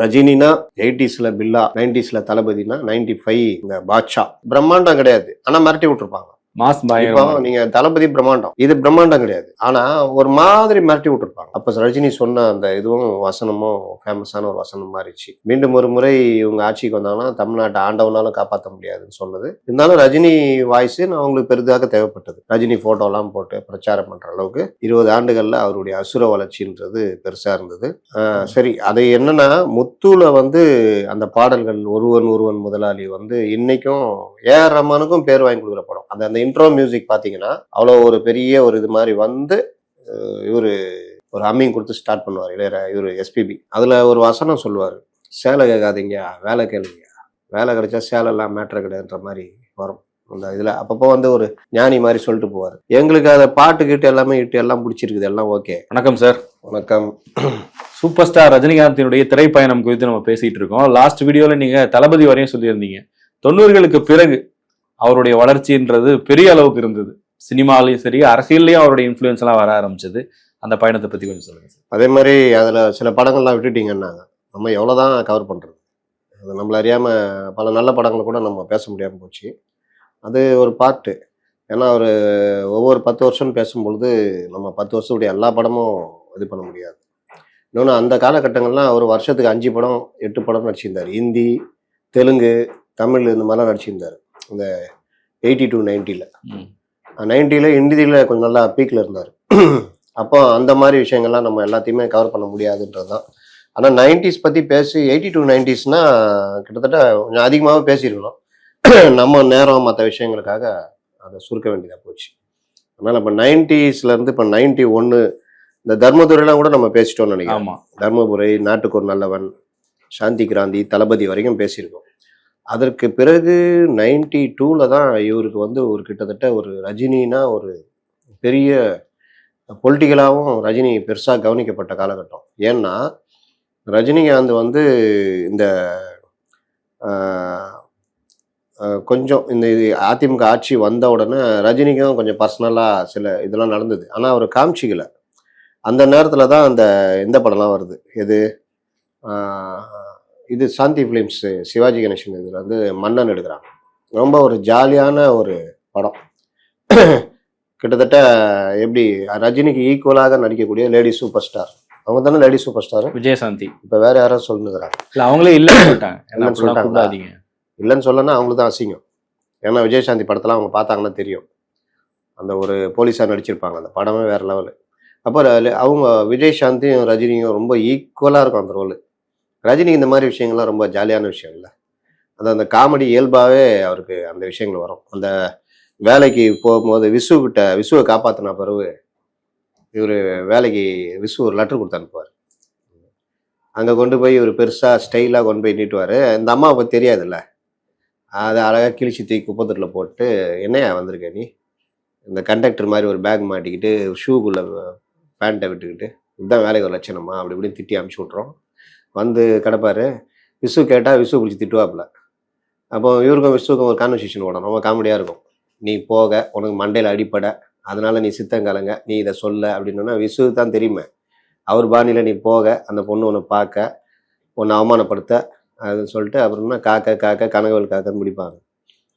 ரஜினினா எயிட்டிஸ்ல பில்லா நைன்டிஸ்ல தளபதினா ninety five இந்த பாட்ஷா. பிரம்மாண்டம் கிடையாது. ஆனா மிரட்டி விட்டுருப்பாங்க. மாஸ் இப்போ பயங்கரம் நீங்க தளபதி பிரம்மாண்டம். இது பிரம்மாண்டம் கிடையாது. ஆனா ஒரு மாதிரி மிரட்டி விட்டுருப்பாங்க. அப்ப ரஜினி சொன்ன அந்த இதுவும் வசனமும் ஃபேமஸான ஒரு வசனம் மாறிச்சு மீண்டும் ஒரு முறை இவங்க ஆட்சிக்கு வந்தாங்கன்னா தமிழ்நாட்டை ஆண்டவனாலும் காப்பாற்ற முடியாதுன்னு சொன்னது. இருந்தாலும் ரஜினி வாய்ஸ் அவங்களுக்கு பெரிதாக தேவைப்பட்டது. ரஜினி போட்டோ எல்லாம் போட்டு பிரச்சாரம் பண்ற அளவுக்கு இருபது ஆண்டுகள்ல அவருடைய அசுர வளர்ச்சின்றது பெருசா இருந்தது. சரி அது என்னன்னா முத்துல வந்து அந்த பாடல்கள் ஒருவன் ஒருவன் முதலாளி வந்து இன்னைக்கும் ஏஆர் ரமானுக்கும் பேர் வாங்கி கொடுக்குற படம். அந்த அந்த இன்ட்ரோ மியூசிக் பாத்தீங்கன்னா அவ்வளோ ஒரு பெரிய ஒரு இது மாதிரி வந்து இவரு ஒரு ஹம்மிங் கொடுத்து ஸ்டார்ட் பண்ணுவார் இளையரா இவர் எஸ்பிபி அதுல ஒரு வசனம் சொல்லுவார் சேலை கேட்காதீங்க வேலை கேளுங்க வேலை கிடைச்சா சேலை எல்லாம் மேட்ரு கிடையாதுன்ற மாதிரி வரும். அந்த இதுல அப்பப்போ வந்து ஒரு ஞானி மாதிரி சொல்லிட்டு போவார். எங்களுக்கு அதை பாட்டு கிட்டு எல்லாமே இட்டு எல்லாம் பிடிச்சிருக்குது எல்லாம் ஓகே வணக்கம் சார் வணக்கம். சூப்பர் ஸ்டார் ரஜினிகாந்தினுடைய திரைப்பயணம் குறித்து நம்ம பேசிட்டு இருக்கோம். லாஸ்ட் வீடியோல நீங்க தளபதி வரையும் சொல்லியிருந்தீங்க. தொண்ணூறுகளுக்கு பிறகு அவருடைய வளர்ச்சின்றது பெரிய அளவுக்கு இருந்தது. சினிமாலையும் சரி அரசியல்லையும் அவருடைய இன்ஃப்ளூயன்ஸ் எல்லாம் வர ஆரம்பிச்சது. அந்த பயணத்தை பத்தி கொஞ்சம் சொல்லுங்க அதே மாதிரி அதில் சில படங்கள்லாம் விட்டுட்டீங்கன்னாங்க. நம்ம எவ்வளவுதான் கவர் பண்ணுறது அது நம்மள அறியாம பல நல்ல படங்களை கூட நம்ம பேச முடியாமல் போச்சு. அது ஒரு பார்ட்டு ஏன்னா ஒரு ஒவ்வொரு பத்து வருஷம் பேசும்பொழுது நம்ம பத்து வருஷத்துடைய எல்லா படமும் இது பண்ண முடியாது. இன்னொன்று அந்த காலகட்டங்கள்லாம் ஒரு வருஷத்துக்கு அஞ்சு படம் எட்டு படம் நடிச்சிருந்தார். ஹிந்தி தெலுங்கு தமிழ் இந்த மாதிரிலாம் நடிச்சிருந்தார். இந்த எயிட்டி டு நைன்ட்டியில். நைன்ட்டியில் ஹிந்தியில் கொஞ்சம் நல்லா பீக்கில் இருந்தார். அப்போ அந்த மாதிரி விஷயங்கள்லாம் நம்ம எல்லாத்தையுமே கவர் பண்ண முடியாதுன்றது தான். ஆனால் நைன்டிஸ் பற்றி பேசி எயிட்டி டூ நைன்டிஸ்னா கிட்டத்தட்ட கொஞ்சம் அதிகமாகவே பேசியிருக்கணும் நம்ம நேரம் மற்ற விஷயங்களுக்காக அதை சுருக்க வேண்டியதாக போச்சு. அதனால் இப்போ நைன்டிஸ்லேருந்து இப்போ நைன்டி ஒன்று இந்த தர்மதுரைலாம் கூட நம்ம பேசிட்டோம்னு நினைக்கிறேன். ஆமா. தர்மபுரை நாட்டுக்கு ஒரு நல்லவன் சாந்தி கிராந்தி தளபதி வரைக்கும் பேசியிருக்கோம். அதற்கு பிறகு நைன்டி டூவில் தான் இவருக்கு வந்து ஒரு கிட்டத்தட்ட ஒரு ரஜினினா ஒரு பெரிய பொலிட்டிக்கலாகவும் ரஜினி பெருசாக கவனிக்கப்பட்ட காலகட்டம். ஏன்னா ரஜினிகாந்த் வந்து இந்த கொஞ்சம் இந்த இது அதிமுக ஆட்சி வந்த உடனே ரஜினிக்கும் கொஞ்சம் பர்சனலாக சில இதெல்லாம் நடந்தது. ஆனால் அவர் காமிச்சிக்கல. அந்த நேரத்தில் தான் அந்த இந்த படம்லாம் வருது. எது? இது சாந்தி ஃபிலிம்ஸ் சிவாஜி கணேசன் இதில் வந்து மன்னன் எடுக்கிறாங்க ரொம்ப ஒரு ஜாலியான ஒரு படம். கிட்டத்தட்ட எப்படி ரஜினிக்கு ஈக்குவலாக நடிக்கக்கூடிய லேடி சூப்பர் ஸ்டார் அவங்க தானே லேடி சூப்பர் ஸ்டார் விஜயசாந்தி. இப்போ வேற யாரும் சொல்லுங்கிறாங்க இல்ல அவங்களே இல்லைன்னு சொல்லிட்டாங்க. இல்லைன்னு சொல்லனா அவங்களுக்கு தான் அசிங்கம். ஏன்னா விஜயசாந்தி படத்தெல்லாம் அவங்க பார்த்தாங்கன்னா தெரியும். அந்த ஒரு போலீஸார் நடிச்சிருப்பாங்க. அந்த படமே வேற லெவலு அப்போ அவங்க விஜயசாந்தியும் ரஜினியும் ரொம்ப ஈக்குவலாக இருக்கும் அந்த ரோல் ரஜினி இந்த மாதிரி விஷயங்கள்லாம் ரொம்ப ஜாலியான விஷயம் இல்லை அது அந்த காமெடி இயல்பாகவே அவருக்கு அந்த விஷயங்கள் வரும். அந்த வேலைக்கு போகும்போது விசு கிட்ட விசுவை காப்பாற்றின பிறகு இவர் வேலைக்கு விசு ஒரு லெட்டர் கொடுத்து அனுப்புவார். அங்கே கொண்டு போய் இவர் பெருசாக ஸ்டைலாக கொண்டு போய் நீட்டுவார். இந்த அம்மா பற்றி தெரியாதுல்ல. அதை அழகாக கிழிச்சி தூக்கி குப்பத்தட்டில் போட்டு என்னையா வந்திருக்க நீ? இந்த கண்டக்டர் மாதிரி ஒரு பேக் மாட்டிக்கிட்டு ஷூக்குள்ளே பேண்ட்டை விட்டுக்கிட்டு இதுதான் வேலைக்கு ஒரு லட்சணமா? அப்படி இப்படின்னு திட்டி அமுச்சு விட்றோம் வந்து கிடப்பாரு. விசு கேட்டால் விசு பிடிச்சி திட்டுவாப்புல. அப்போ இவருக்கும் விசுவுக்கும் ஒரு கான்வர்சேஷன் ஓடும். ரொம்ப காமெடியாக இருக்கும். நீ போக உனக்கு மண்டையில் அடிப்படை. அதனால் நீ சித்தங்கலங்க நீ இதை சொல்ல அப்படின்னா விசு தான் தெரியுமே. அவர் பாணியில் நீ போக அந்த பொண்ணு உன்னை பார்க்க உன்னை அவமானப்படுத்த அதுன்னு சொல்லிட்டு அப்புறம்னா காக்க காக்க கனகவல் காக்கன்னு முடிப்பாங்க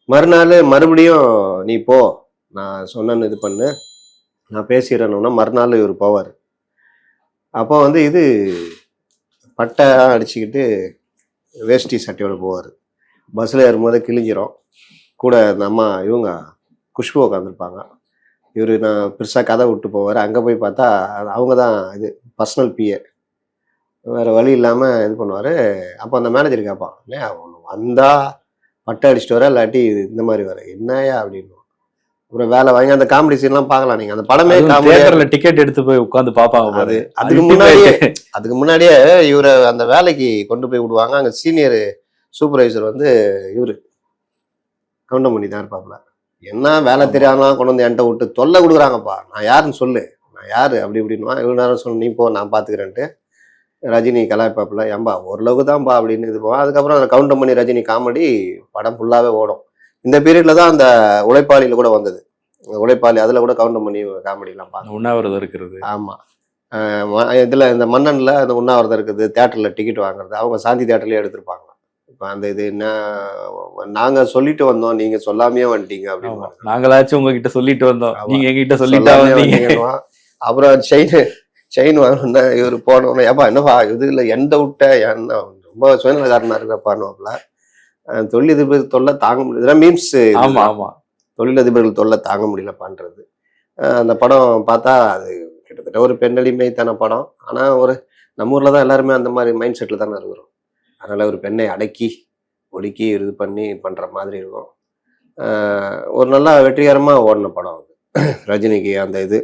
மறுநாள் மறுபடியும் நீ போ நான் சொன்னேன்னு இது பண்ணு நான் பேசிடணும்னா மறுநாள் இவர் போவார். அப்போ வந்து இது பட்டை அடிச்சுக்கிட்டு வேஷ்டி சட்டையோடு போவார். பஸ்ஸில் ஏறும்போது கிழிஞ்சிரும். கூட அந்த அம்மா இவங்க குஷ்பு உட்காந்துருப்பாங்க இவர் நான் பெருசாக கதை விட்டு போவார். அங்கே போய் பார்த்தா அவங்க தான் இது பர்சனல் பிஏ வேறு வழி இல்லாமல் இது பண்ணுவார். அப்போ அந்த மேனேஜர் கேட்பான் இல்லையா ஒன்று வந்தால் பட்டை அடிச்சிட்டு வர இல்லாட்டி இது இந்த மாதிரி வர. என்னையா அப்படின்னு. அப்புறம் வேலை வாங்கி அந்த காமெடி சீன்லாம் பார்க்கலாம். நீங்கள் அந்த படமே தியேட்டர்ல டிக்கெட் எடுத்து போய் உட்கார்ந்து பாப்பாங்க அது அதுக்கு முன்னாடியே அதுக்கு முன்னாடியே இவரை அந்த வேலைக்கு கொண்டு போய் விடுவாங்க. அங்கே சீனியர் சூப்பர்வைசர் வந்து இவரு. கவுண்டமணி தான் இருப்பாப்புல. என்ன வேலை தெரியாமலாம் கொண்டு வந்து என்கிட்ட விட்டு தொல்லை கொடுக்குறாங்கப்பா. நான் யாருன்னு சொல்லு. நான் யாரு? அப்படி இப்படின்னுவா இவ்வளோ நேரம் சொல்லு நீ போ நான் பார்த்துக்கிறேன்ட்டு ரஜினி கலாய்ப்பாப்புல. ஏம்பா ஓரளவுக்கு தான்ப்பா அப்படின்னு இது போவான். அதுக்கப்புறம் அந்த கவுண்டமணி ரஜினி காமெடி படம் ஃபுல்லாகவே ஓடும். இந்த பீரியட்ல தான் அந்த உழைப்பாளியில் கூட வந்தது. உழைப்பாளி அதில் கூட கவுண்டமணி காமெடிலாம் பார்க்கலாம் உண்ணாவிரதம் இருக்கிறது. ஆமா. இதில் இந்த மன்னனில் அந்த உண்ணாவிரதம் இருக்குது தேட்டரில் டிக்கெட் வாங்குறது அவங்க சாந்தி தேட்டர்லேயே எடுத்திருப்பாங்க. இப்போ அந்த இது என்ன நாங்கள் சொல்லிட்டு வந்தோம் நீங்கள் சொல்லாமையே வந்துட்டீங்க. அப்படின்னு நாங்களாச்சும் உங்ககிட்ட சொல்லிட்டு வந்தோம். ஆமா. நீங்க எங்ககிட்ட சொல்லிட்டா வந்தீங்க. அப்புறம் செயின் செயின் வாங்கணும்னா இவர் போனோன்னே ஏப்பா என்னப்பா இது இல்லை எந்த விட்ட என்ன ரொம்ப சுயநலக்காரனா இருக்கிறப்பான்னுவாப்ல தொழிலதிபர் தொல்லை தாங்க முடியல. இதெல்லாம் மீம்ஸ் ஆமா ஆமா. தொழிலதிபர்கள் தொல்லை தாங்க முடியல பண்றது. அஹ் அந்த படம் பார்த்தா அது கிட்டத்தட்ட ஒரு பெண்ணடிமைத்தன படம். ஆனா ஒரு நம்ம ஊர்ல தான் எல்லாருமே அந்த மாதிரி மைண்ட் செட்ல தானே இருக்கிறோம். அதனால ஒரு பெண்ணை அடக்கி ஒடுக்கி இது பண்ணி பண்ற மாதிரி இருக்கும். ஒரு நல்லா வெற்றிகரமா ஓடின படம் அது. ரஜினிக்கு அந்த இது.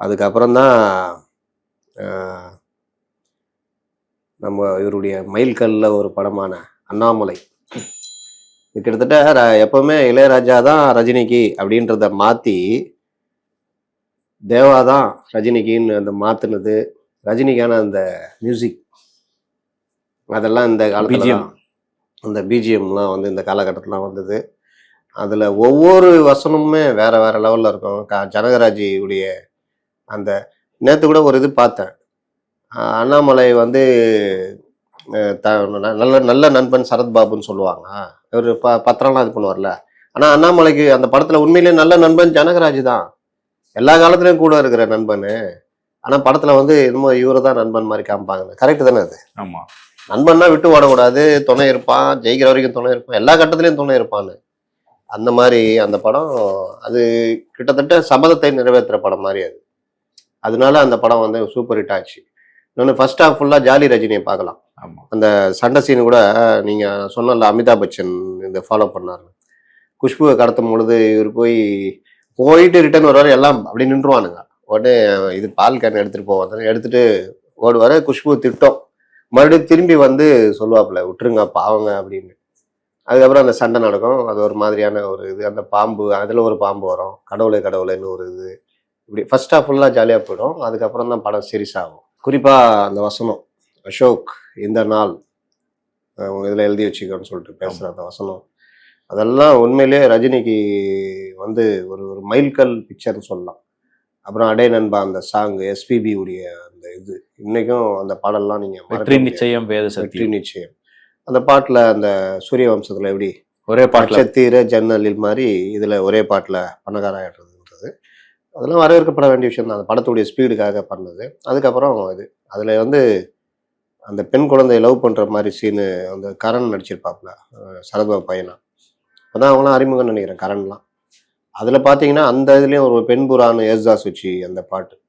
அதுக்கப்புறம் தான் நம்ம இவருடைய மைல்கல்ல ஒரு படமான அண்ணாமலை. கிட்டத்தட்ட எப்பவுமே இளையராஜா தான் ரஜினிக்கு அப்படின்றத மாத்தி தேவா தான் ரஜினிக்குன்னு அந்த மாத்துனது. ரஜினிக்கான அந்த மியூசிக் அதெல்லாம் இந்த காலத்துல அந்த பிஜிஎம்லாம் வந்து இந்த காலகட்டத்தில் வந்தது. அதில் ஒவ்வொரு வசனமுமே வேற வேற லெவலில் இருக்கும். க ஜனகராஜி உடைய அந்த நேற்று கூட ஒரு இது பார்த்தேன். அண்ணாமலை வந்து த நல்ல நல்ல நண்பன் சரத்பாபுன்னு சொல்லுவாங்க. ஒரு ப பத்திரம்லாம் இது பண்ணுவார்ல. ஆனால் அண்ணாமலைக்கு அந்த படத்தில் உண்மையிலேயே நல்ல நண்பன் ஜனகராஜ் தான். எல்லா காலத்துலேயும் கூட இருக்கிற நண்பன். ஆனால் படத்தில் வந்து என்னமோ இவரை தான் நண்பன் மாதிரி காமிப்பாங்க கரெக்டு தானே அது? ஆமா. நண்பன்னா விட்டு ஓடக்கூடாது துணை இருப்பான் ஜெயிக்கிற வரைக்கும் துணை இருப்பான் எல்லா கட்டத்துலயும் துணை இருப்பான்னு. அந்த மாதிரி அந்த படம் அது கிட்டத்தட்ட சபதத்தை நிறைவேற்றுற படம் மாதிரி அது. அதனால அந்த படம் வந்து சூப்பர் ஹிட் ஆச்சு. இன்னொன்று ஃபர்ஸ்ட் ஹாஃப் ஃபுல்லாக ஜாலி ரஜினியை பார்க்கலாம். அந்த சண்டை சீன் கூட நீங்கள் சொன்னல அமிதாப் பச்சன் இந்த ஃபாலோ பண்ணார் குஷ்புவை கடத்தும் பொழுது இவர் போய் போயிட்டு ரிட்டர்ன் வருவார் எல்லாம் அப்படி நின்றுவானுங்க. உடனே இது பால் கேன் எடுத்துட்டு போவாங்க. எடுத்துட்டு ஓடுவார் குஷ்பு திட்டம். மறுபடியும் திரும்பி வந்து சொல்லுவாப்புல விட்டுருங்க பாவங்க அப்படின்னு. அதுக்கப்புறம் அந்த சண்டை நடக்கும். அது ஒரு மாதிரியான ஒரு இது. அந்த பாம்பு அதில் ஒரு பாம்பு வரும். கடவுளை கடவுளைன்னு ஒரு இது. இப்படி ஃபர்ஸ்ட் ஹாஃப் ஃபுல்லாக ஜாலியாக போயிடும். அதுக்கப்புறம் தான் படம் சீரியஸ் ஆகும். குறிப்பாக அந்த வசனம் அசோக் இந்த நாள் உங்க இதில் எழுதி வச்சுக்கோன்னு சொல்லிட்டு பேசுகிற அந்த வசனம் அதெல்லாம் உண்மையிலேயே ரஜினிக்கு வந்து ஒரு ஒரு மைல்கல் பிக்சர்னு சொல்லலாம். அப்புறம் அடே நண்பா அந்த சாங் எஸ்பிபி உடைய அந்த இது இன்னைக்கும் அந்த பாடல்லாம் நீங்க மறக்க வெற்றி. நிச்சயம் வேத வெற்றி நிச்சயம். அந்த பாட்டுல அந்த சூரிய வம்சத்துல எப்படி? ஒரே பாட்டுல. நட்சத்திர ஜன்னலில் மாதிரி இதுல ஒரே பாட்டுல பணக்காராயிடுறதுன்றது அதெல்லாம் வரவேற்கப்பட வேண்டிய விஷயம் தான். அந்த படத்துடைய ஸ்பீடுக்காக பண்ணது. அதுக்கப்புறம் இது. அதில் வந்து அந்த பெண் குழந்தைய லவ் பண்ணுற மாதிரி சீனு அந்த கரண் நடிச்சிருப்பாப்புல அஹ் சரத்பாபு பையனா. அப்பதான் அவங்களாம் அறிமுகம் நினைக்கிறேன் கரண்லாம். அதில் பார்த்தீங்கன்னா அந்த இதுலேயும் ஒரு பெண் புறான்னு ஏசுதாஸ் வச்சு அந்த பாட்டு.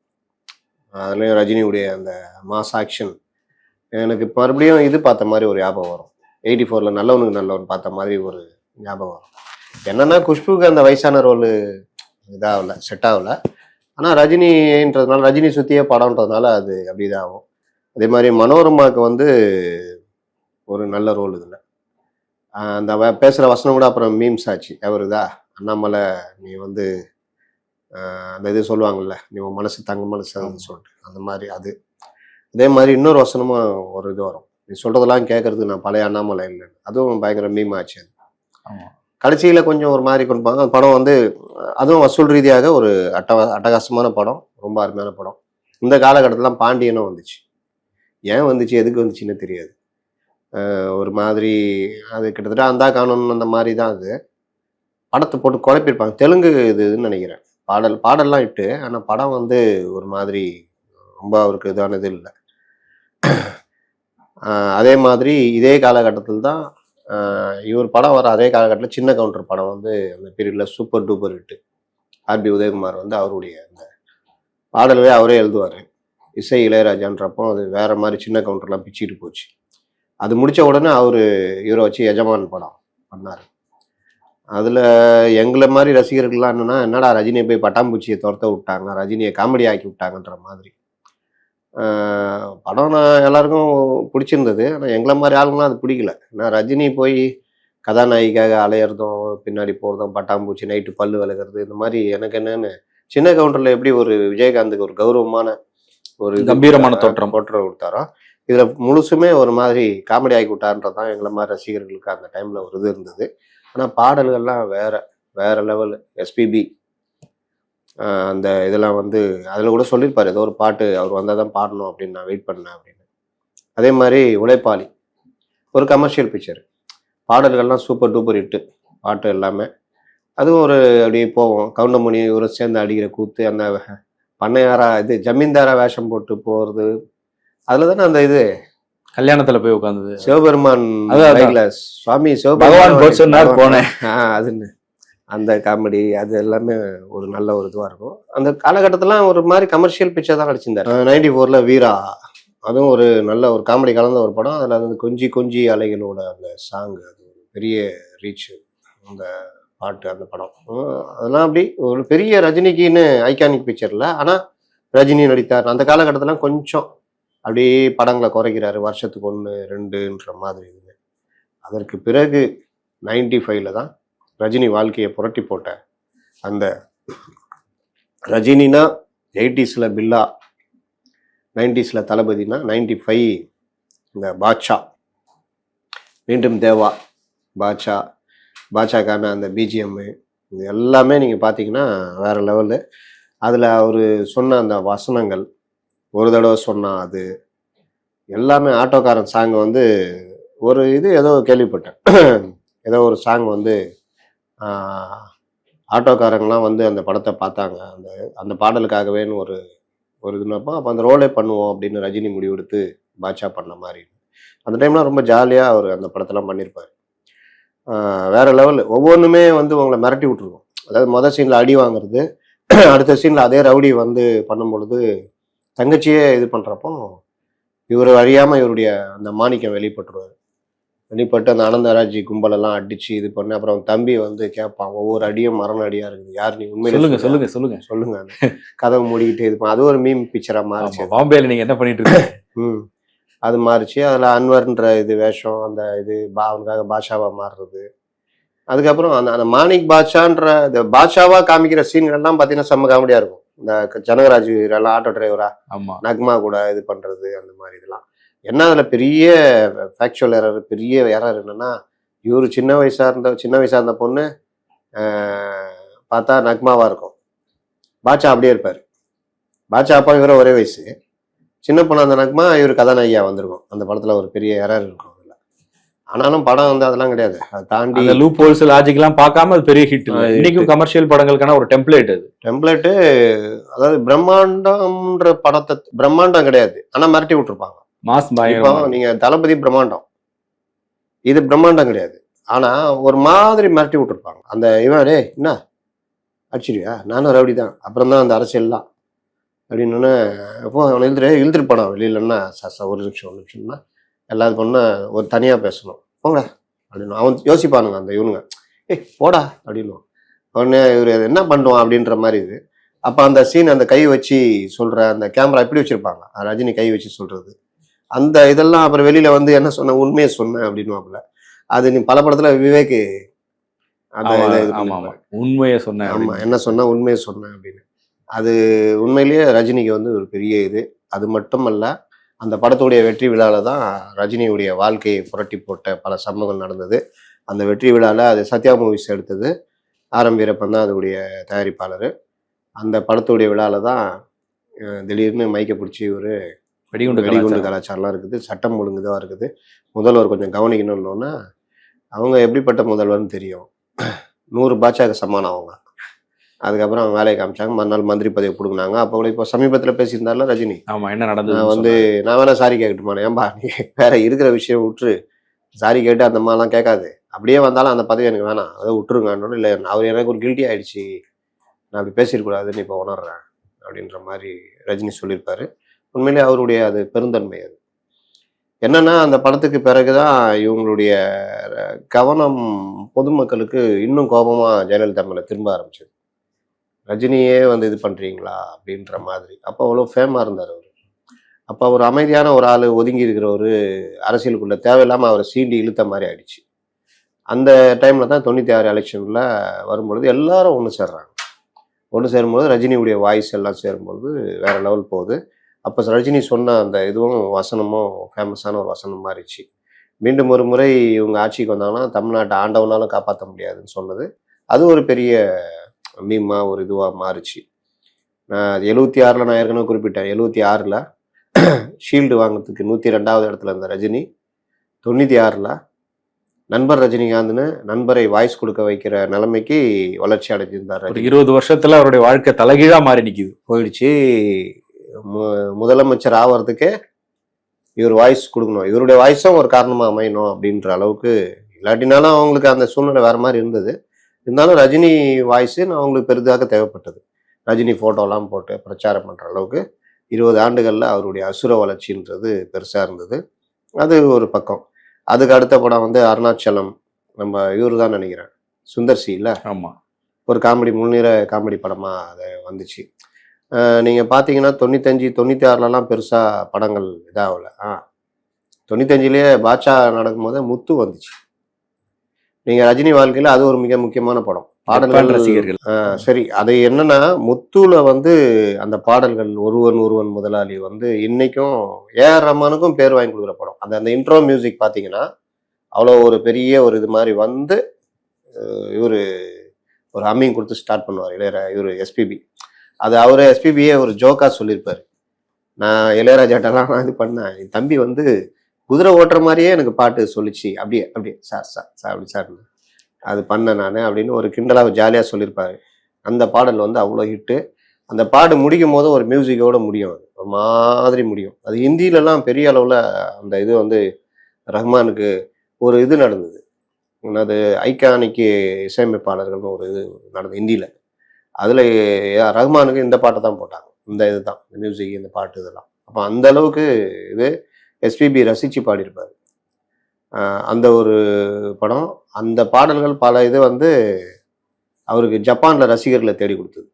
அதுலேயும் ரஜினியுடைய அந்த மாஸ் ஆக்ஷன். எனக்கு மறுபடியும் இது பார்த்த மாதிரி ஒரு ஞாபகம் வரும். எயிட்டி ஃபோரில் நல்லவனுக்கு நல்லவன் பார்த்த மாதிரி ஒரு ஞாபகம் வரும். என்னென்னா குஷ்புக்கு அந்த வயசான ரோல் இதாகல செட் ஆகல. ஆனால் ரஜினின்றதுனால ரஜினி சுற்றியே படம்ன்றதுனால அது அப்படி ஆகும். அதே மாதிரி மனோரமாவுக்கு வந்து ஒரு நல்ல ரோல் இதில். அந்த பேசுகிற வசனம் கூட அப்புறம் மீம்ஸ் ஆச்சு. அவருதா அண்ணாமலை நீ வந்து அந்த இது சொல்லுவாங்கல்ல நீ உன் மனசு தங்க மனசு சொல்லிட்டு. அந்த மாதிரி அது. அதே மாதிரி இன்னொரு வசனமும் ஒரு இது வரும். நீ சொல்றதெல்லாம் கேட்கறதுக்கு நான் பழைய அண்ணாமலை இல்லை அதுவும் பயங்கர மீம் ஆச்சு அது. கடைசியில் கொஞ்சம் ஒரு மாதிரி கொடுப்பாங்க அந்த படம் வந்து அதுவும் வசூல் ரீதியாக ஒரு அட்ட அட்டகாசமான படம். ரொம்ப அருமையான படம். இந்த காலகட்டத்தில் பாண்டியனும் வந்துச்சு. ஏன் வந்துச்சு? எதுக்கு வந்துச்சுன்னு தெரியாது. ஒரு மாதிரி அது கிட்டத்தட்ட அந்தா காணும் அந்த மாதிரி தான் அது. படத்தை போட்டு குழப்பியிருப்பாங்க. தெலுங்கு இது இதுன்னு நினைக்கிறேன். பாடல் பாடல்லாம் இட்டு ஆனால் படம் வந்து ஒரு மாதிரி ரொம்ப அவருக்கு இதானது இல்லை. அதே மாதிரி இதே காலகட்டத்தில் தான் இவர் படம் வர அதே காலகட்டத்தில் சின்ன கவுண்டர் படம் வந்து அந்த பீரியடில் super duper hit RP Udayakumar வந்து அவருடைய அந்த பாடல்களே அவரே எழுதுவார். இசை இளையராஜான்றப்போ அது வேற மாதிரி சின்ன கவுண்டர்லாம் பிச்சுட்டு போச்சு. அது முடிச்ச உடனே அவர் இவரை வச்சு எஜமான் படம் பண்ணார். அதில் எங்களை மாதிரி ரசிகர்கள்லாம் என்னென்னா என்னடா ரஜினியை போய் பட்டாம்பூச்சியை துரத்த விட்டாங்க ரஜினியை காமெடி ஆக்கி விட்டாங்கன்ற மாதிரி. படம் நான் எல்லாருக்கும் பிடிச்சிருந்தது. ஆனால் எங்களை மாதிரி ஆளுங்களாம் அது பிடிக்கல. நான் ரஜினி போய் கதாநாயகிக்காக அலையிறதும் பின்னாடி போகிறதும் பட்டாம்பூச்சி நைட்டு பல்லு விலகிறது இந்த மாதிரி எனக்கு என்னன்னு சின்ன கவுண்டரில் எப்படி ஒரு விஜயகாந்துக்கு ஒரு கௌரவமான ஒரு கம்பீரமான தோற்றம். தோற்றம் கொடுத்தாரோ இதில் முழுசுமே ஒரு மாதிரி காமெடி ஆகி விட்டார்ன்றது தான் எங்களை மாதிரி ரசிகர்களுக்கு அந்த டைமில் ஒரு இது இருந்தது. ஆனால் பாடல்கள்லாம் வேற வேற லெவல் எஸ்பிபி அந்த இதெல்லாம் வந்து அதில் கூட சொல்லியிருப்பார் ஏதோ ஒரு பாட்டு அவர் வந்தால் தான் பாடணும் அப்படின்னு நான் வெயிட் பண்ணேன் அப்படின்னு. அதே மாதிரி உழைப்பாளி. ஒரு கமர்ஷியல் பிக்சர் பாடல்கள்லாம் சூப்பர் டூப்பர் ஹிட்டு பாட்டு எல்லாமே. அதுவும் ஒரு அப்படியே போவோம். கவுண்டமணி ஒரு சேர்ந்து அடிக்கிற கூத்து அந்த பண்ணையாரா இது ஜமீன்தாரா வேஷம் போட்டு போகிறது அதில் தானே அந்த இது? கல்யாணத்துல போய் உட்காந்தது சிவபெருமான் சுவாமி சொன்னார் போனேன். ஆ அதுன்னு. அந்த காமெடி அது எல்லாமே ஒரு நல்ல ஒரு இதுவாக இருக்கும். அந்த காலகட்டத்தில் ஒரு மாதிரி கமர்ஷியல் பிக்சர் தான் நடிச்சிருந்தார். நைன்டி ஃபோரில் வீரா. அதுவும் ஒரு நல்ல ஒரு காமெடி கலந்த ஒரு படம். அதில் வந்து கொஞ்சி கொஞ்சி அலைகளோட அந்த சாங் அது ஒரு பெரிய ரீச் அந்த பாட்டு அந்த படம். அதெல்லாம் அப்படி ஒரு பெரிய ரஜினிக்குன்னு ஐகானிக் பிக்சரில் ஆனால் ரஜினி நடித்தார். அந்த காலகட்டத்தில் கொஞ்சம் அப்படியே படங்களை குறைக்கிறாரு. வருஷத்துக்கு ஒன்று ரெண்டுன்ற மாதிரி. இது அதற்கு பிறகு நைன்டி ஃபைவ்ல தான் ரஜினி வாழ்க்கையை புரட்டி போட்ட அந்த ரஜினினா எயிட்டிஸில் பில்லா நைன்டிஸில் தளபதினா நைன்டி ஃபைவ் இந்த பாட்ஷா. மீண்டும் தேவா பாட்ஷா பாட்ஷாக்கான அந்த பிஜிஎம்மு இது எல்லாமே நீங்கள் பார்த்தீங்கன்னா வேறு லெவலு அதில் அவர் சொன்ன அந்த வசனங்கள் ஒரு தடவை சொன்னால் அது. எல்லாமே ஆட்டோக்காரன் சாங் வந்து ஒரு இது ஏதோ கேள்விப்பட்டேன். ஏதோ ஒரு சாங் வந்து ஆட்டோக்காரங்களாம் வந்து அந்த படத்தை பார்த்தாங்க. அந்த அந்த பாடலுக்காகவேன்னு ஒரு ஒரு இதுனப்போ அப்போ அந்த ரோலே பண்ணுவோம் அப்படின்னு ரஜினி முடிவெடுத்து பாட்ஷா பண்ண மாதிரி அந்த டைம்லாம் ரொம்ப ஜாலியாக அவர் அந்த படத்தெல்லாம் பண்ணியிருப்பார். வேற லெவல். ஒவ்வொன்றுமே வந்து உங்களை மிரட்டி விட்ருக்கும் அதாவது மொதல் சீனில் அடி வாங்குறது அடுத்த சீனில் அதே ரவுடி வந்து பண்ணும் பொழுது தங்கச்சியே இது பண்ணுறப்போ இவர் அறியாமல் இவருடைய அந்த மாணிக்கம் வெளிப்பட்டுருவார். வெளிப்பட்டு அந்த ஆனந்தராஜி கும்பலெல்லாம் அடிச்சு இது பண்ணி அப்புறம் தம்பி வந்து கேட்பான் ஒவ்வொரு அடியும் மரண அடியா இருக்குது. யார் நீ உண்மையிலே சொல்லுங்க சொல்லுங்க சொல்லுங்க. சொல்லுங்க கதவை மூடிக்கிட்டு இது அது ஒரு மீம் பிக்சரா மாறிச்சு. பாம்பேல நீங்க என்ன பண்ணிட்டு இருக்கீங்க? ம். அது மாறிச்சு. அதில் அன்வர்ன்ற இது வேஷம் அந்த இது பா அவனுக்காக பாஷாவா மாறுறது. அதுக்கப்புறம் அந்த அந்த மாணிக் பாட்ஷான்ற இந்த பாட்ஷாவா காமிக்கிற சீன்கள்லாம் பார்த்தீங்கன்னா செம்ம காமெடியா இருக்கும். இந்த ஜனகராஜ் எல்லாம் ஆட்டோ டிரைவரா நக்மா கூட இது பண்றது அந்த மாதிரி இதெல்லாம். என்ன அதுல பெரிய ஃபேக்சுவல் எரர் பெரிய எரர் என்னன்னா இவர் சின்ன வயசா இருந்த சின்ன வயசா இருந்த பொண்ணு பார்த்தா நக்மாவா இருக்கும். பாட்சா அப்படியே இருப்பாரு. பாட்சா அப்பா இவர ஒரே வயசு. சின்ன பொண்ணு அந்த நக்மா இவர் கதாநாயகியா வந்திருக்கும். அந்த படத்துல ஒரு பெரிய எரர் இருக்கும் அதுல. ஆனாலும் படம் வந்து அதெல்லாம் கிடையாது. அதை தாண்டி அந்த லூப் ஹோல்ஸ் லாஜிக் எல்லாம் பார்க்காம அது பெரிய ஹிட். இன்னைக்கும் கமர்ஷியல் படங்களுக்கான ஒரு டெம்ப்ளேட் அது. டெம்ப்ளேட்டு அதாவது பிரம்மாண்டம்ன்ற படத்தை பிரம்மாண்டம் கிடையாது. ஆனா மிரட்டி விட்டுருப்பாங்க. மாஸ் பயங்கரம் நீங்க தளபதி பிரம்மாண்டம். இது பிரம்மாண்டம் கிடையாது. ஆனா ஒரு மாதிரி மிரட்டி விட்டுருப்பாங்க. அந்த இவன் டே என்ன? அடிச்சிருவியா நானும் ரவுடி தான் அப்புறம் தான் அந்த அரசியல்லாம். அப்படின்னு அப்போ அவனை இழுத்துரு இழுத்துட்டு வெளியிலன்னா சார் ஒரு நிமிஷம் ஒரு நிமிஷம்னா எல்லாரும் பொண்ணு ஒரு தனியாக பேசணும். போங்க அப்படின்னு அவன் யோசிப்பானுங்க அந்த இவனுங்க ஏய் போடா. அப்படின்னு உடனே இவர் என்ன பண்ணுவான்? அப்படின்ற மாதிரி இது. அப்போ அந்த சீன் அந்த கை வச்சு சொல்கிற அந்த கேமரா எப்படி வச்சுருப்பாங்க. ரஜினி கை வச்சு சொல்கிறது அந்த இதெல்லாம் அப்புறம் வெளியில வந்து என்ன சொன்ன உண்மையை சொன்னேன் அப்படின்னுவாப்புல. அது நீ பல படத்துல விவேக். உண்மையை சொன்னேன் ஆமா அப்படின்னு. என்ன சொன்னா உண்மையை சொன்னேன் அப்படின்னு. அது உண்மையிலேயே ரஜினிக்கு வந்து ஒரு பெரிய இது. அது மட்டுமல்ல அந்த படத்துடைய வெற்றி விழால தான் ரஜினியுடைய வாழ்க்கையை புரட்டி போட்ட பல சம்பவங்கள் நடந்தது. அந்த வெற்றி விழால அது சத்யா மூவிஸ் எடுத்தது. ஆரம் வீரப்பன் தான் அதோடைய தயாரிப்பாளர். அந்த படத்துடைய விழால தான் திடீர்னு மைக்கை பிடிச்சி ஒரு வெடிகுண்டு வெடிகுண்டு கலாச்சாரம். கலாச்சாரம்லாம் இருக்குது. சட்டம் ஒழுங்கு தான் இருக்குது. முதல்வர் கொஞ்சம் கவனிக்கணும்னோன்னா அவங்க எப்படிப்பட்ட முதல்வர்னு தெரியும். நூறு பாட்சாக்கு சமானம் அவங்க. அதுக்கப்புறம் அவங்க வேலையை காமிச்சாங்க. மறுநாள் மந்திரி பதவி கொடுக்குனாங்க அப்போ கூட இப்போ சமீபத்தில் பேசியிருந்தார்ல ரஜினி? ஆமா என்ன நடந்தது வந்து நான் வேணா சாரி கேட்கட்டுமா? ஏன்பா நீ வேற இருக்கிற விஷயம் விட்டுரு சாரி கேட்டு அந்த மாதிரிலாம் கேட்காது. அப்படியே வந்தாலும் அந்த பதவி எனக்கு வேணாம். அதை விட்டுருங்கன்னு இல்லை அவர் எனக்கு ஒரு கில்ட்டி ஆயிடுச்சு. நான் அப்படி பேசிடக்கூடாதுன்னு இப்போ உணர்றேன். அப்படின்ற மாதிரி ரஜினி சொல்லியிருப்பாரு. உண்மையிலே அவருடைய அது பெருந்தன்மை அது. என்னன்னா அந்த படத்துக்கு பிறகுதான் இவங்களுடைய கவனம் பொதுமக்களுக்கு இன்னும் கோபமா ஜெயலலிதா மேல திரும்ப ஆரம்பிச்சது. ரஜினியே வந்து இது பண்றீங்களா? அப்படின்ற மாதிரி. அப்போ அவ்வளோ ஃபேமா இருந்தார் அவர். அப்போ அவர் அமைதியான ஒரு ஆள் ஒதுங்கி இருக்கிற ஒரு அரசியலுக்குள்ள தேவையில்லாம அவரை சீண்டி இழுத்த மாதிரி ஆயிடுச்சு. அந்த டைம்ல தான் தொண்ணூத்தி ஆறு எலெக்ஷன்ல வரும்பொழுது எல்லாரும் ஒன்று சேர்றாங்க. ஒன்று சேரும்போது ரஜினியுடைய வாய்ஸ் எல்லாம் சேரும்பொழுது வேற லெவல் போகுது. அப்போ ரஜினி சொன்ன அந்த இதுவும் வசனமும் ஃபேமஸான ஒரு வசனம் மாறிச்சு மீண்டும் ஒரு முறை இவங்க ஆட்சிக்கு வந்தாங்கன்னா தமிழ்நாட்டை ஆண்டவனாலும் காப்பாற்ற முடியாதுன்னு சொன்னது. அது ஒரு பெரிய மீமா ஒரு இதுவாக மாறுச்சு. நான் எழுபத்தி ஆறில் நான் ஏற்கனவே குறிப்பிட்டேன். எழுபத்தி ஆறில் ஷீல்டு வாங்குறதுக்கு நூற்றி ரெண்டாவது இடத்துல இருந்த ரஜினி தொண்ணூற்றி ஆறில் நண்பர் ரஜினிகாந்த்னு நண்பரை வாய்ஸ் கொடுக்க வைக்கிற நிலைமைக்கு வளர்ச்சி அடைஞ்சிருந்தார் ஒரு இருபது வருஷத்துல அவருடைய வாழ்க்கை தலைகீழா மாறி நிக்குது. போயிடுச்சு. முதலமைச்சர் ஆவறதுக்கே இவர் வாய்ஸ் கொடுக்கணும். இவருடைய வாய்ஸும் ஒரு காரணமாக அமையணும் அப்படின்ற அளவுக்கு இல்லாட்டினாலும் அவங்களுக்கு அந்த சூழ்நிலை வேற மாதிரி இருந்தது. இருந்தாலும் ரஜினி வாய்ஸ் அவங்களுக்கு பெரிதாக தேவைப்பட்டது. ரஜினி ஃபோட்டோலாம் போட்டு பிரச்சாரம் பண்ணுற அளவுக்கு இருபது ஆண்டுகளில் அவருடைய அசுர வளர்ச்சின்றது பெருசாக இருந்தது. அது ஒரு பக்கம். அதுக்கு அடுத்த படம் வந்து அருணாச்சலம். நம்ம இவர் தான் நினைக்கிறேன். சுந்தர் சி இல்ல? ஆமா. ஒரு காமெடி முன்னிற காமெடி படமாக அது வந்துச்சு. அஹ் நீங்க பார்த்தீங்கன்னா தொண்ணூத்தஞ்சு தொண்ணூற்றி ஆறுலலாம் பெருசாக படங்கள் இதாகல. ஆ தொண்ணூத்தஞ்சுலேயே பாட்சா நடக்கும்போது முத்து வந்துச்சு. நீங்க ரஜினி வாழ்க்கையில அது ஒரு மிக முக்கியமான படம். பாடல்கள் ரசிகர்கள். சரி அது என்னன்னா முத்துல வந்து அந்த பாடல்கள் ஒருவன் ஒருவன் முதலாளி வந்து இன்னைக்கும் ஏஆர் ரஹ்மானுக்கும் பேர் வாங்கி கொடுக்குற படம். அந்த அந்த இன்ட்ரோ மியூசிக் பார்த்தீங்கன்னா அவ்வளோ ஒரு பெரிய ஒரு இது மாதிரி வந்து இவர் ஒரு ஹம்மிங் கொடுத்து ஸ்டார்ட் பண்ணுவார். இளையரா இவர் எஸ்பிபி அது அவர் எஸ்பிபியே ஒரு ஜோக்கா சொல்லியிருப்பார். நான் இளையராஜாட்டெல்லாம் நான் இது பண்ணேன். என் தம்பி வந்து குதிரை ஓட்டுற மாதிரியே எனக்கு பாட்டு சொல்லிச்சு. அப்படியே அப்படியே சார் சார் சார் அப்படி சார் அது பண்ணேன் நான் அப்படின்னு ஒரு கிண்டலாக ஜாலியாக சொல்லியிருப்பாரு. அந்த பாடல் வந்து அவ்வளோ ஹிட்டு அந்த பாடு முடிக்கும் போது ஒரு மியூசிக்கோட முடியும் அது. ஒரு மாதிரி முடியும். அது ஹிந்திலலாம் பெரிய அளவில் அந்த இது வந்து ரஹ்மானுக்கு ஒரு இது நடந்தது. அது ஐக்கானிக்கு இசையமைப்பாளர்கள்னு ஒரு இது நடந்தது ஹிந்தியில் அதில் ரஹ்மானுக்கு இந்த பாட்டை தான் போட்டாங்க. இந்த இதுதான் இந்த மியூசிக் இந்த பாட்டு இதெல்லாம். அப்போ அந்த அளவுக்கு இது எஸ்பிபி ரசித்து பாடியிருப்பார். அந்த ஒரு படம் அந்த பாடல்கள் பல இது வந்து அவருக்கு ஜப்பானில் ரசிகர்களை தேடி கொடுத்தது.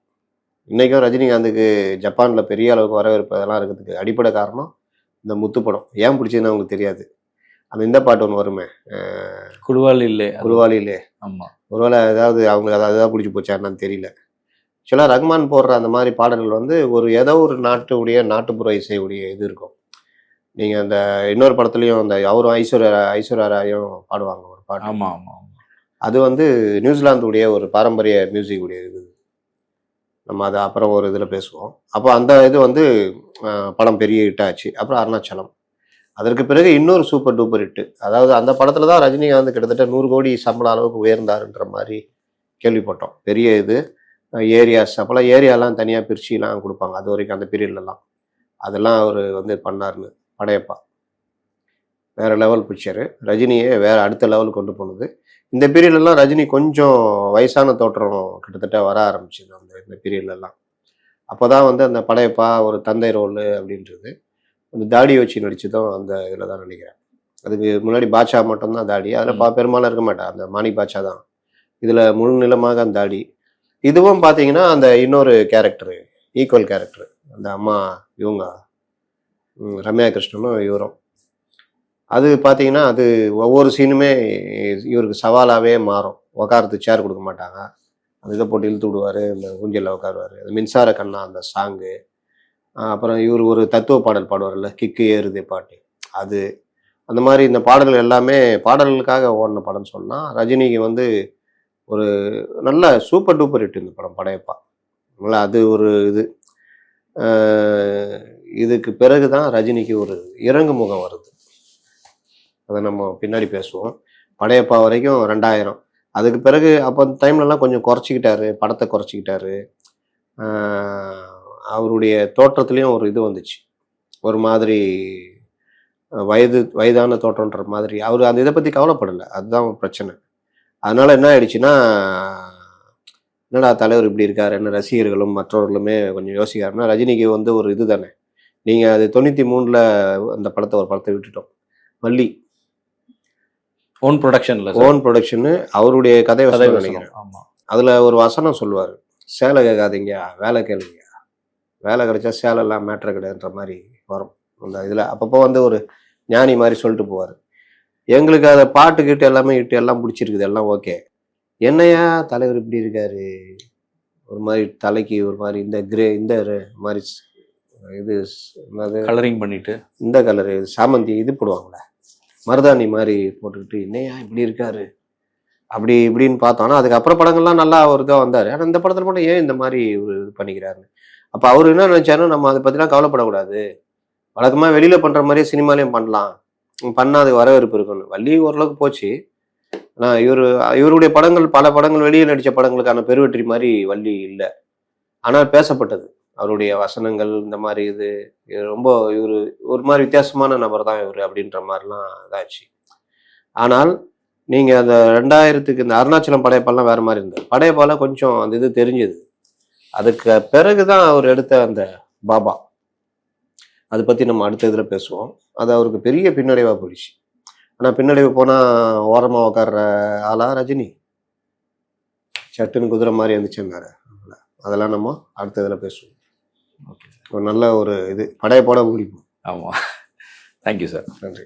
இன்றைக்கும் ரஜினிகாந்துக்கு ஜப்பானில் பெரிய அளவுக்கு வரவேற்பு அதெல்லாம் இருக்கிறதுக்கு அடிப்படை காரணம் இந்த முத்து படம். ஏன் பிடிச்சதுன்னு அவங்களுக்கு தெரியாது. அந்த இந்த பாட்டு ஒன்று வருமே ஆஹ் குழுவால் இல்லை அது- குருவாலிலே. ஆமா. ஒருவேளை ஏதாவது அவங்களுக்கு அதாவது தான் பிடிச்சி போச்சா என்னன்னு தெரியல. ஆக்சுவலாக ரஹ்மான் போடுற அந்த மாதிரி பாடல்கள் வந்து ஒரு ஏதோ ஒரு நாட்டுடைய நாட்டுப்புற இசையுடைய இது இருக்கும். நீங்கள் அந்த இன்னொரு படத்துலையும் அந்த அவரும் ஐஸ்வர்யா ஐஸ்வர்யா ராயும் பாடுவாங்க ஒரு பாட்டு. ஆமா ஆமா ஆமா. அது வந்து நியூசிலாந்துடைய ஒரு பாரம்பரிய மியூசிக் உடைய இது. நம்ம அதை அப்புறம் ஒரு இதில் பேசுவோம். அப்போ அந்த இது வந்து படம் பெரிய ஹிட் ஆச்சு. அப்புறம் அருணாச்சலம். அதற்கு பிறகு இன்னொரு சூப்பர் டூப்பர் ஹிட்டு அதாவது அந்த படத்தில் தான் ரஜினிகாந்த் கிட்டத்தட்ட நூறு கோடி சம்பள அளவுக்கு உயர்ந்தாருன்ற மாதிரி கேள்விப்பட்டோம். பெரிய இது. ஏரியாஸ் அப்போல்லாம் ஏரியாலாம் தனியாக பிரிச்சுலாம் கொடுப்பாங்க. அது வரைக்கும் அந்த பீரியட்லலாம் அதெல்லாம் அவர் வந்து பண்ணாருன்னு படையப்பா. வேற லெவல் பிக்சரு ரஜினியை வேற அடுத்த லெவல் கொண்டு போனது. இந்த பீரியட்லலாம் ரஜினி கொஞ்சம் வயசான தோற்றம் கிட்டத்தட்ட வர ஆரம்பிச்சது அந்த இந்த பீரியட்லலாம் அப்போ தான் வந்து அந்த படையப்பா ஒரு தந்தை ரோல் அப்படின்றது. அந்த தாடி வச்சு நடிச்சதும் அந்த இதில் தான் நினைக்கிறேன் அதுக்கு முன்னாடி பாட்சா மட்டும்தான் தாடி. அதில் பா பெரும்பாலும் இருக்க மாட்டேன். அந்த மாணி பாட்சா தான். இதில் முழு நிலமாக அந்த தாடி. இதுவும் பார்த்தீங்கன்னா அந்த இன்னொரு கேரக்டரு ஈக்குவல் கேரக்டர் அந்த அம்மா இவங்க ரம்யா கிருஷ்ணனும் இவரும். அது பார்த்தீங்கன்னா அது ஒவ்வொரு சீனுமே இவருக்கு சவாலாகவே மாறும். உக்காரத்து சேர் கொடுக்க மாட்டாங்க. அந்த இதை போட்டு இழுத்து விடுவார் இந்த ஊஞ்சலில் உட்காருவார் அந்த மின்சார கண்ணா அந்த சாங்கு அப்புறம் இவர் ஒரு தத்துவ பாடல் பாடுவார்ல கிக்கு ஏறுதே பாட்டு. அது. அந்த மாதிரி இந்த பாடல்கள் எல்லாமே பாடல்களுக்காக ஓடின படம்னு சொன்னால் ரஜினிக்கு வந்து ஒரு நல்ல சூப்பர் டூப்பர் ஹிட் இந்த படம் படையப்பா. அதனால அது ஒரு இது. இதுக்கு பிறகு தான் ரஜினிக்கு ஒரு இறங்கு முகம் வருது. அதை நம்ம பின்னாடி பேசுவோம். படையப்பா வரைக்கும் ரெண்டாயிரம். அதுக்கு பிறகு அப்போ அந்த டைம்லலாம் கொஞ்சம் குறைச்சிக்கிட்டாரு படத்தை குறைச்சிக்கிட்டாரு. அவருடைய தோற்றத்துலேயும் ஒரு இது வந்துச்சு. ஒரு மாதிரி வயது வயதான தோற்றம்ன்ற மாதிரி. அவர் அந்த இதை பற்றி கவலைப்படலை. அதுதான் பிரச்சனை. அதனால என்ன ஆயிடுச்சுன்னா என்னடா தலைவர் இப்படி இருக்காரு என்ன ரசிகர்களும் மற்றவர்களுமே கொஞ்சம் யோசிக்காருன்னா ரஜினிக்கு வந்து ஒரு இது தானே. நீங்கள் அது தொண்ணூற்றி மூணில் அந்த படத்தை ஒரு படத்தை விட்டுட்டோம். வள்ளி. ஓன் ப்ரொடக்ஷன்ல ஓன் ப்ரொடக்ஷனு அவருடைய கதை கதை. நினைக்கிறேன். அதில் ஒரு வசனம் சொல்லுவார். சேலை கேட்காதீங்க வேலை கேளுங்க. வேலை கிடைச்சா சேலைலாம் மேட்ரு கிடையாதுன்ற மாதிரி வரும். அந்த இதில் அப்பப்போ வந்து ஒரு ஞானி மாதிரி சொல்லிட்டு போவார். எங்களுக்கு அதை பாட்டு கிட்டு எல்லாமே இட்டு எல்லாம் பிடிச்சிருக்குது எல்லாம் ஓகே. என்னையா தலைவர் இப்படி இருக்காரு? ஒரு மாதிரி தலைக்கு ஒரு மாதிரி இந்த கிரே இந்த மாதிரி இது கலரிங் பண்ணிட்டு. இந்த கலரு சாமந்தி இது போடுவாங்களே மருதாணி மாதிரி போட்டுக்கிட்டு என்னையா இப்படி இருக்காரு? அப்படி இப்படின்னு பார்த்தோம் ஆனால் அதுக்கப்புறம் படங்கள்லாம் நல்லா இதாக வந்தார். ஆனால் இந்த படத்தில் மட்டும் ஏன் இந்த மாதிரி ஒரு இது பண்ணிக்கிறாருன்னு? அப்போ அவர் என்ன நினைச்சாருன்னா நம்ம அதை பற்றிலாம் கவலைப்படக்கூடாது. வழக்கமாக வெளியில் பண்ணுற மாதிரியே சினிமாலையும் பண்ணலாம். பண்ணால் அது வரவேற்பு இருக்கணும். வள்ளி ஓரளவுக்கு போச்சு. ஆனால் இவர் இவருடைய படங்கள் பல படங்கள் வெளியே நடித்த படங்களுக்கான பெருவெற்றி மாதிரி வள்ளி இல்லை. ஆனால் பேசப்பட்டது. அவருடைய வசனங்கள் இந்த மாதிரி இது ரொம்ப இவர் ஒரு மாதிரி வித்தியாசமான நபர் தான் இவர் அப்படின்ற மாதிரிலாம் இதாச்சு. ஆனால் நீங்கள் அந்த ரெண்டாயிரத்துக்கு இந்த அருணாச்சலம் படையப்பாலாம் வேறு மாதிரி இருந்தது. படையப்பால கொஞ்சம் அந்த இது தெரிஞ்சது. அதுக்கு பிறகு தான் அவர் எடுத்த அந்த பாபா. அதை பற்றி நம்ம அடுத்த இதில் பேசுவோம். அது அவருக்கு பெரிய பின்னடைவாக போயிடுச்சு. ஆனால் பின்னடைவு போனால் ஓரமாக உட்கார்ற ஆளா ரஜினி. சட்டுன்னு குதிரை மாதிரி இருந்துச்சுன்னாரு அதெல்லாம் நம்ம அடுத்த இதில் பேசுவோம். ஓகே. ஒரு நல்ல ஒரு இது. படையப்போட முடிப்போம் ஆமா. தேங்க்யூ சார் நன்றி.